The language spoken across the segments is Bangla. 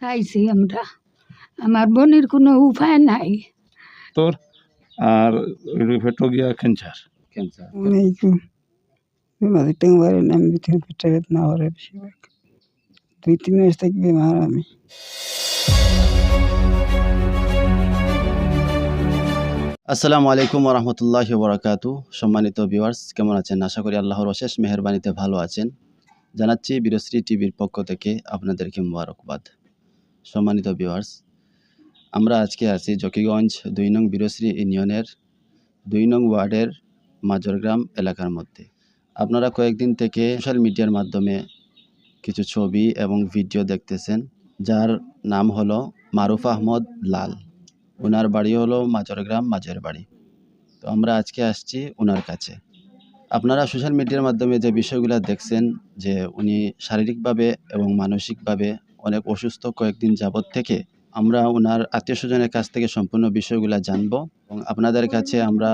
চাইছি আমরা আমার বোনের কোনো উপায় নাই তোর আর ফেটো গিয়া ক্যান্সার ক্যান্সার অনেকম বেমারি টেংবারে নাম ভিতরে পেটে বেদনা হরে বেশিরভাগ দুই তিন মাস থেকে বেমার আমি আসসালামু আলাইকুম রহমতুল্লাহ বরাকাতু সম্মানিত ভিউয়ার্স কেমন আছেন? আশা করি আল্লাহর অশেষ মেহরবানিতে ভালো আছেন। জানাচ্ছি বীরশ্রী টিভির পক্ষ থেকে আপনাদেরকে মোবারকবাদ। সম্মানিত ভিউয়ার্স আমরা আজকে আছি জকিগঞ্জ দুই নং বীরশ্রী ইউনিয়নের দুই নং ওয়ার্ডের মাজরগ্রাম এলাকার মধ্যে। আপনারা কয়েকদিন থেকে সোশ্যাল মিডিয়ার মাধ্যমে কিছু ছবি এবং ভিডিও দেখতেছেন, যার নাম হলো মারুফ আহমদ লাল। ওনার বাড়ি হলো মাচরগ্রাম মাঝের বাড়ি। তো আমরা আজকে আসছি ওনার কাছে। আপনারা সোশ্যাল মিডিয়ার মাধ্যমে যে বিষয়গুলো দেখছেন, যে উনি শারীরিকভাবে এবং মানসিকভাবে অনেক অসুস্থ কয়েকদিন যাবৎ থেকে, আমরা ওনার আত্মীয় স্বজনের কাছ থেকে সম্পূর্ণ বিষয়গুলো জানব এবং আপনাদের কাছে আমরা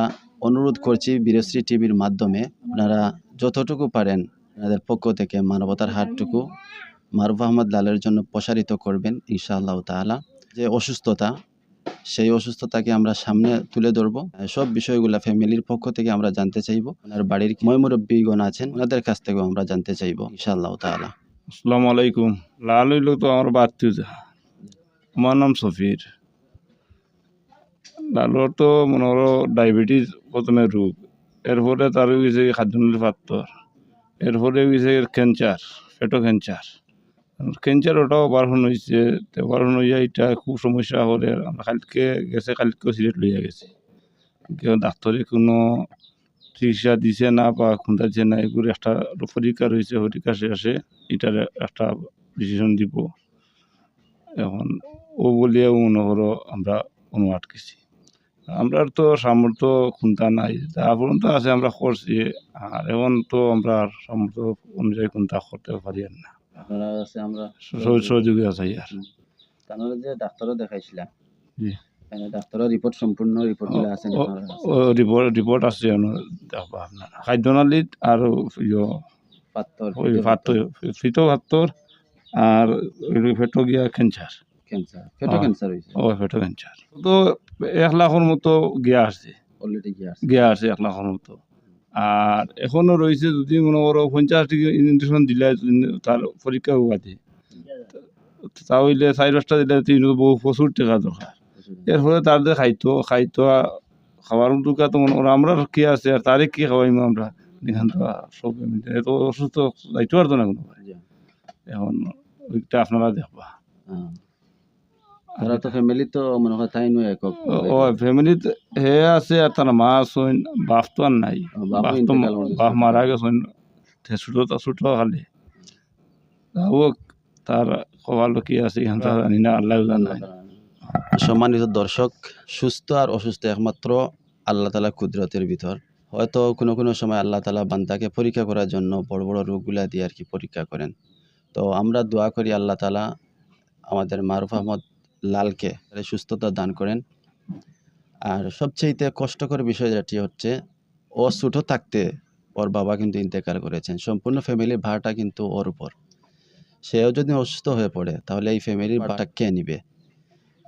অনুরোধ করছি বীরশ্রী টিভির মাধ্যমে, আপনারা যতটুকু পারেন আপনাদের পক্ষ থেকে মানবতার হাতটুকু মারুফ আহমদ লালের জন্য প্রসারিত করবেন ইনশাআল্লাহ তাআলা। যে অসুস্থতা সেই অসুস্থতাকে আমরা সামনে তুলে ধরবো। সব বিষয়গুলো ফ্যামিলির পক্ষ থেকে আমরা জানতে চাইব। ওনার বাড়ির ময়মুরব্বীগণ আছেন, ওনাদের কাছ থেকেও আমরা জানতে চাইব, ইনশাআল্লাহ তাআলা। আসসালামু আলাইকুম। লাল হইল তো আমার বাড়তি আমার নাম সফির। লালুর তো মনে হলো ডায়াবেটিস প্রথমে রোগ, এরপরে তার গেছে খাদ্যনলী পাত্তর, এরপরে গেছে ক্যান্সার পেটো ক্যান্সার ক্যান্সার ওটাও অপারেশন হয়েছে তো অপারেশন হইয়া এটা খুব সমস্যা হলে আমরা কালকে গেছে, কালকেও সিলেট লইয়া গেছি। কেউ ডাক্তারে কোনো চিকিৎসা দিছে না বা খুঁজাচ্ছে না, এগুলো একটা পরীক্ষা রয়েছে, পরীক্ষা শেষে এটার একটা ডিসিশন দিব। এখন ও বলিয়া মনে করো আমরা কোনো আটকেছি। আমরা তো সামর্থ্য খুন্তা নাই যা পর্যন্ত আছে, আমরা করছি। আর এখন তো আমরা সামর্থ্য অনুযায়ী খুন্তা করতে পারি না। আপনারা কাছে আমরা সহ- সহযোগিতা চাই আর। যে ডাক্তারও দেখাইছিলাম। জি। ডাক্তারের রিপোর্ট সম্পূর্ণ রিপোর্টগুলো আছে রিপোর্ট রিপোর্ট আছে খাদ্যনালীত আর ইয়ো পাত্তর ওই ফাত্তর ফিতো ফাত্তর আর ফেটো গিয়া ক্যান্সার ক্যান্সার হ্যাঁ। ক্যান্সার হয়েছে ও ফেটো ক্যান্সার তো এক লাখের মতো গিয়া আসছে। অলরেডি আছে গিয়া আছে এক লাখের মতো। আর এখনও রয়েছে যদি মনে করো পঞ্চাশ টিকা ইঞ্জেকশন দিলে তার পরীক্ষা বাদে তাহলে চারি পাঁচটা দিলে তিন বহু প্রচুর টাকা দরকার। এর ফলে যে খাইতো খাইতো খাবার টুকা তো মনে করো আমরা কি আছে আর তারে কি খাওয়াইমো আমরা? এখান তো সব এত অসুস্থ যাইতে পারতো না কোনো জি। এখন ওইটা আপনারা দেখবা। হ্যাঁ। তারা তো ফ্যামিলি তো মনে হয় তাই নয় একক ও- ও হে আছে আর তার মা আছেন বাপ তো আর নাই বাপ তো ইন্তেকাল করে গেছে। বাপ মারা গেছেন ছোট ছোট খালি। তাও তার কপাল কি আছে এখান জানি না আল্লাহ জানে। সম্মানিত দর্শক সুস্থ আর অসুস্থ একমাত্র আল্লাহ তালা কুদরতের ভিতর হয়তো কোনো কোনো সময় আল্লাহ তালা বান্দাকে পরীক্ষা করার জন্য বড় বড় রোগগুলা দিয়ে আর কি পরীক্ষা করেন তো আমরা দোয়া করি আল্লাহ তালা আমাদের মারুফ আহমদ লালকে সুস্থতা দান করেন। আর সবচেয়েতে কষ্টকর বিষয় যেটি হচ্ছে ও ছোটো থাকতে ওর বাবা কিন্তু ইন্তেকাল করেছেন। সম্পূর্ণ ফ্যামিলির ভাড়াটা কিন্তু ওর উপর। সেও যদি অসুস্থ হয়ে পড়ে তাহলে এই ফ্যামিলির ভাড়াটা কে নিবে?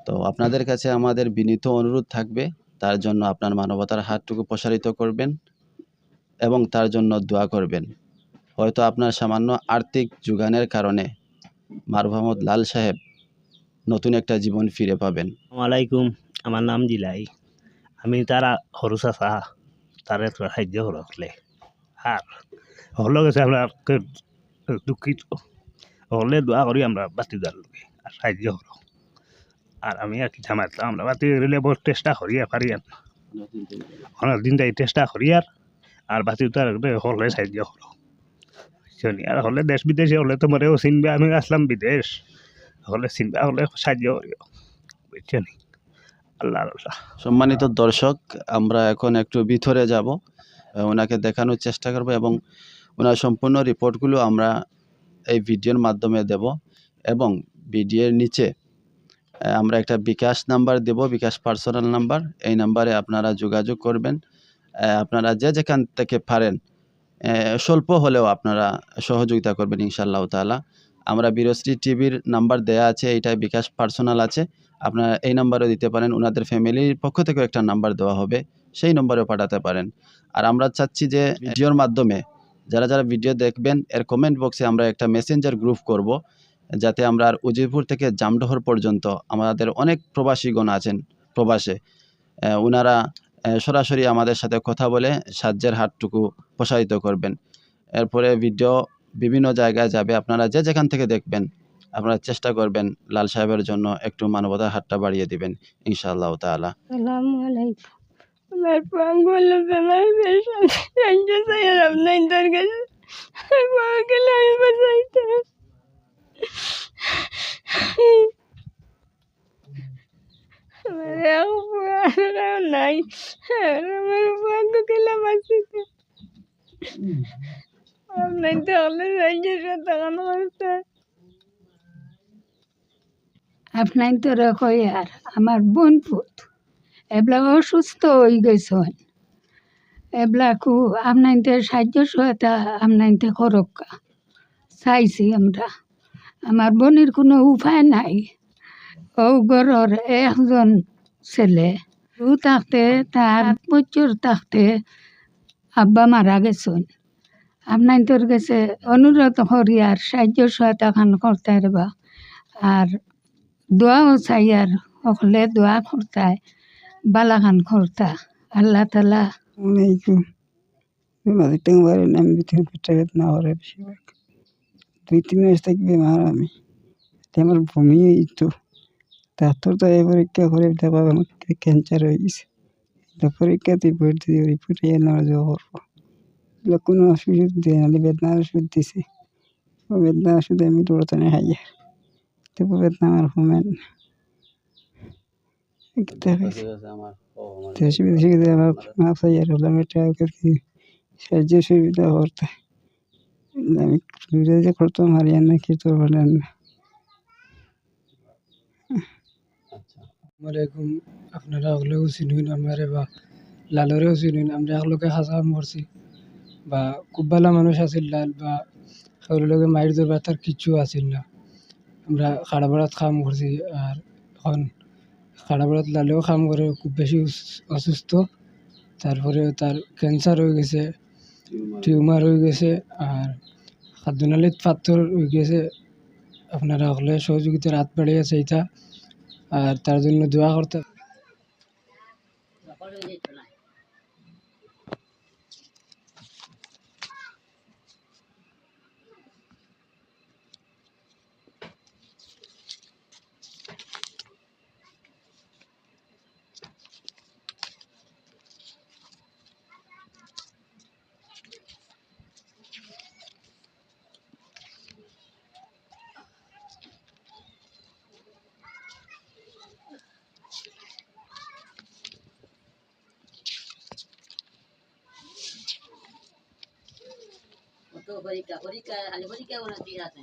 তো আপনাদের কাছে আমাদের বিনীত অনুরোধ থাকবে তার জন্য আপনার মানবতার হাতটুকু প্রসারিত করবেন এবং তার জন্য দোয়া করবেন। হয়তো আপনার সামান্য আর্থিক যোগানের কারণে মারুফ আহমদ লাল সাহেব নতুন একটা জীবন ফিরে পাবেন। আলাইকুম আমার নাম জিলাই। আমি তারা সৰু চাচা, তাৰে সাহায্য কৰকলে আর হলো গেছে আমরা দুঃখিত। হলে দোয়া করি আমরা বাতি দেওয়ার লোকে আর সাহায্য করো আর আমি আর কিতা মারতাম আমরা বাতি দিলে বহুত চেষ্টা করি আর পারি আর দিন যাই চেষ্টা করি আর আর বাতি তার হলে সাহায্য বুঝছনি? আর হলে দেশ বিদেশে হলে তো মরেও চিনবে, আমি আসলাম বিদেশ। হলে চিনবা হলে সম্মানিত দর্শক, আমরা এখন একটু ভিতরে যাব, ওনাকে দেখানোর চেষ্টা করব এবং ওনার সম্পূর্ণ রিপোর্টগুলো আমরা এই ভিডিওর মাধ্যমে দেব এবং ভিডিওর নিচে আমরা একটা বিকাশ নাম্বার দেব, বিকাশ পার্সোনাল নাম্বার। এই নাম্বারে আপনারা যোগাযোগ করবেন। আপনারা যে যেখান থেকে পারেন স্বল্প হলেও আপনারা সহযোগিতা করবেন, ইনশাআল্লাহ তাআলা। আমরা বীরশ্রী টিভির নাম্বার দেয়া আছে এইটাই বিকাশ পার্সোনাল আছে। আপনারা এই নাম্বারও দিতে পারেন ওনাদের ফ্যামিলির পক্ষ থেকেও একটা নাম্বার দেওয়া হবে, সেই নম্বরেও পাঠাতে পারেন। আর আমরা চাচ্ছি যে ভিডিওর মাধ্যমে যারা যারা ভিডিও দেখবেন, এর কমেন্ট বক্সে আমরা একটা মেসেঞ্জার গ্রুপ করব, যাতে আমরা আর উজিরপুর থেকে জামডহর পর্যন্ত আমাদের অনেক প্রবাসীগণ আছেন প্রবাসে ওনারা সরাসরি আমাদের সাথে কথা বলে সাহায্যের হাতটুকু প্রসারিত করবেন। এরপরে ভিডিও বিভিন্ন জায়গায় যাবে, আপনারা যে যেখান থেকে দেখবেন, আপনারা চেষ্টা করবেন লাল সাহেবের জন্য একটু মানবতার হাতটা বাড়িয়ে দিবেন, ইনশাআল্লাহ তাআলা। সালাম আলাইকুম। আমার পাঙ্গল বেমার নাই। আমার আপনার তো রাখো আর আমার বোন পুত। এবলা অসুস্থ হয়ে গেছেন এবলা কু আপনাইতে সাহায্য সহায়তা আপনাইতে করক্কা চাইছি আমরা। আমার বোনের কোনো উপায় নাই। ও ঘরের একজন ছেলে। ও থাকতে তার বছর থাকতে আব্বা মারা গেছেন। আপনার তোর কাছে অনুরোধ করি আর সাহায্য সহায়তা খান করতে পারবা। আর দোয়াও চাই আর সকলে দোয়া করতায় বালাখান করতা। আল্লাহ তালা বেশিরভাগ দুই তিন মাস থেকে বেমার আমি। আমার বমি তো। ডাক্তার তো এই পরীক্ষা করে দেখো আমার ক্যান্সার হয়ে গেছে। পরীক্ষাতে দিয়ে রিপোর্ট এ নেওয়া করব। এগুলো কোনো ওষুধ দিয়ে নাহলে বেদনার ওষুধ দিছে ও বেদনা ওষুধ আমি দৌড়াতে না খাই তবু বেদনা আমার কমে না দেশে বিদেশে গেলে আমার মাপ চাই আর হলাম এটা কি সাহায্য সুবিধা করতে আমি সুবিধা যে করতাম হারিয়ান না কি তো বলেন না আসসালামাইকুম আপনারা ওগুলোও চিনুন আমারে বা লালরেও চিনুন আমরা একলগে খাজা মরছি বা খুব ভালো মানুষ আছিল লাল বা সবার লগে মায়ের ধরবা তার কিচ্ছু আছিল না। আমরা খাড়াপাড়াত কাম করছি আর এখন খাড়াপাড়াত লালেও কাম করে, খুব বেশি অসু- অসুস্থ। তারপরে তার ক্যান্সার হয়ে গেছে, টিউমার হয়ে গেছে আর খাদ্যনালীত পাথর হয়ে গেছে। আপনারা হলে সহযোগিতার হাত বাড়িয়েছে এটা। আর তার জন্য দোয়া করতে তো পরীক্ষা পরীক্ষা খালি পরীক্ষা কোনো ঠিক আছে